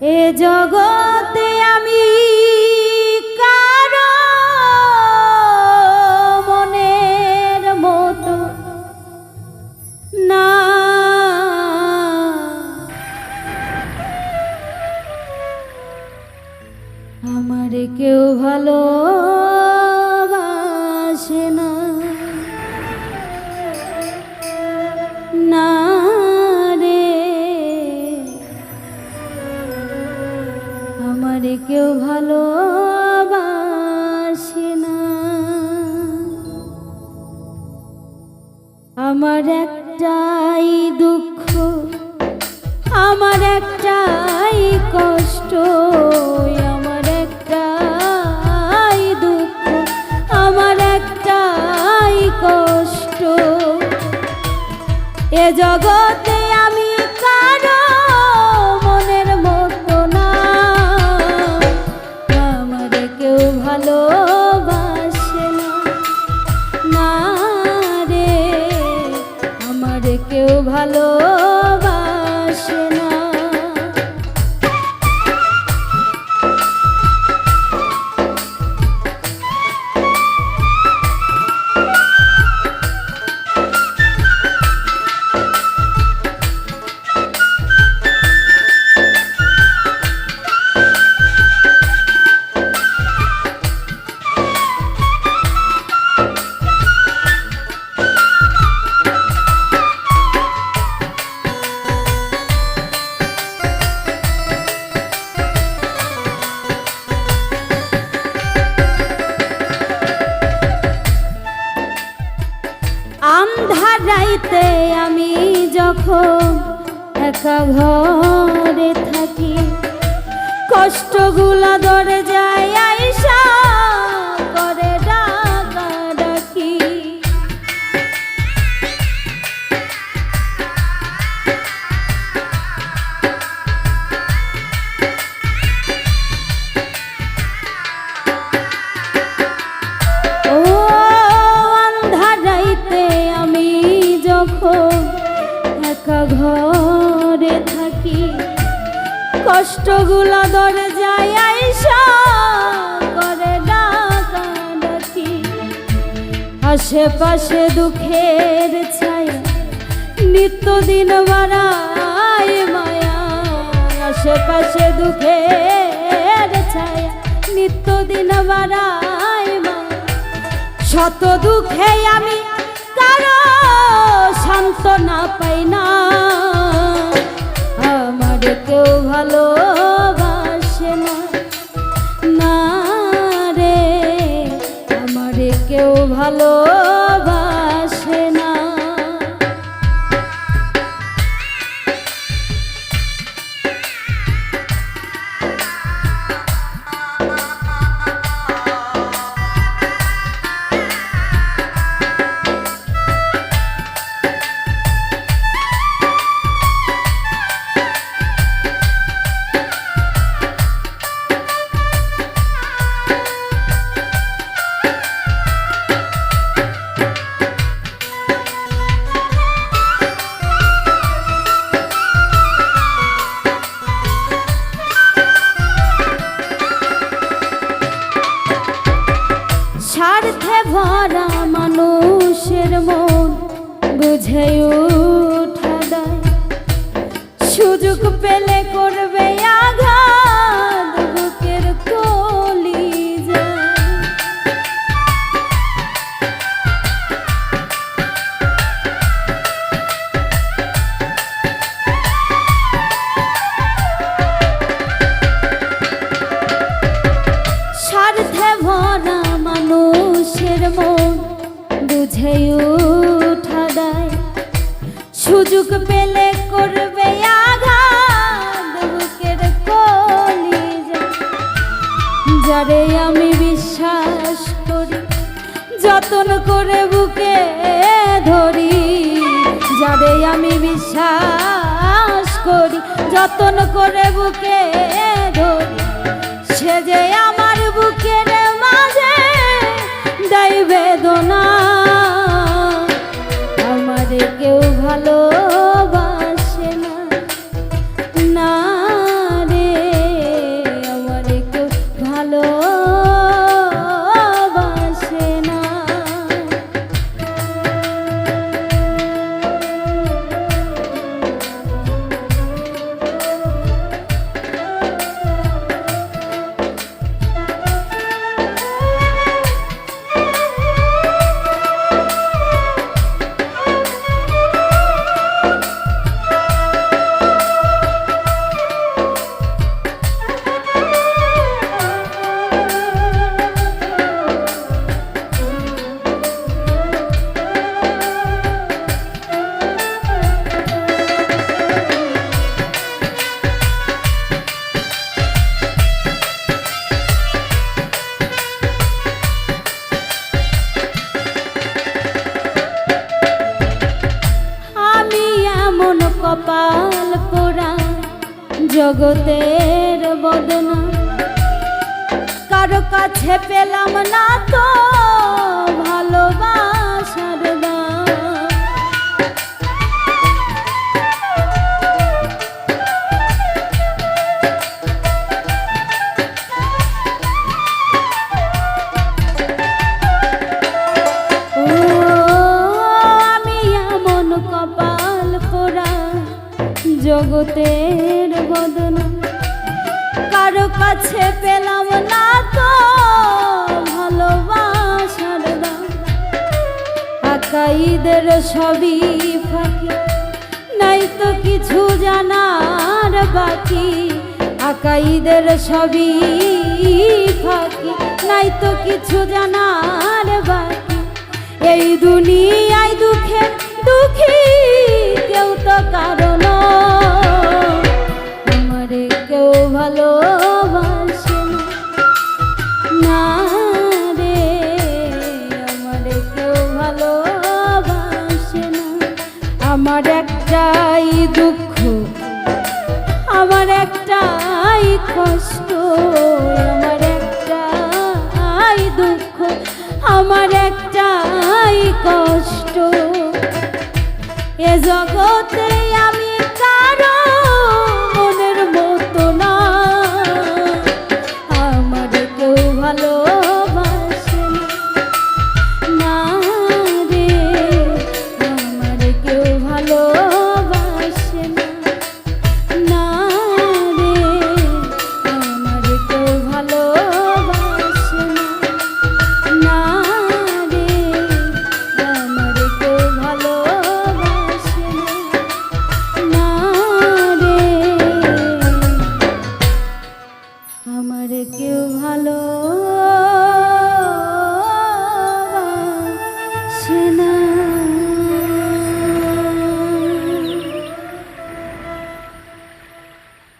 এ জগতে আমি কারও মনের মতো না। আমার কেউ ভালোবাসে আমার কেউ ভালো আমার একটাই দুঃখ আমার একটাই কষ্ট। যখন একা ঘরে থাকি। কষ্টগুলা দরে যায় কষ্টগুলো ধরে যায় আইসা করে ডাকা ডাকি। আশেপাশে দুঃখের ছায়া, নিত্যদিন বাড়ায় মায়া। আশেপাশে দুঃখের ছায়া, নিত্যদিন বাড়ায় মায়া। শত দুঃখে আমি কারও সান্ত্বনা পাই না। কেউ ভালোবাসে না। না রে আমারে কেউ ভালোবাসে বুঝে উঠা সুযোগ পেলে করবে আঘাত কলি স্বার্থে ভরা মানুষের বুঝে উঠা দেয় সুযোগ পেলে করবে আঘাত বুকের কলি যারে আমি বিশ্বাস করি, যতন করে বুকে ধরি। যারে আমি বিশ্বাস করি, যতন করে বুকে ধরি। সে যে আমার বুকের মাঝে দেয় বেদনা কপাল পোড়া জগতের বদনা। কারও কাছে পেলাম না তো জগতের বদনা। কারও কাছে পেলাম না তো ভালোবাসার দাম। আকাইদের সবই ফাঁকি, নাই তো কিছু জানার বাকি। আকাইদের সবই ফাঁকি, নাই তো কিছু জানার বাকি। এই দুনিয়ায় দুঃখে দুঃখী কেউ তো কারণ কষ্ট আমার একটাই দুঃখ আমার একটাই কষ্ট। এ জগতে আমি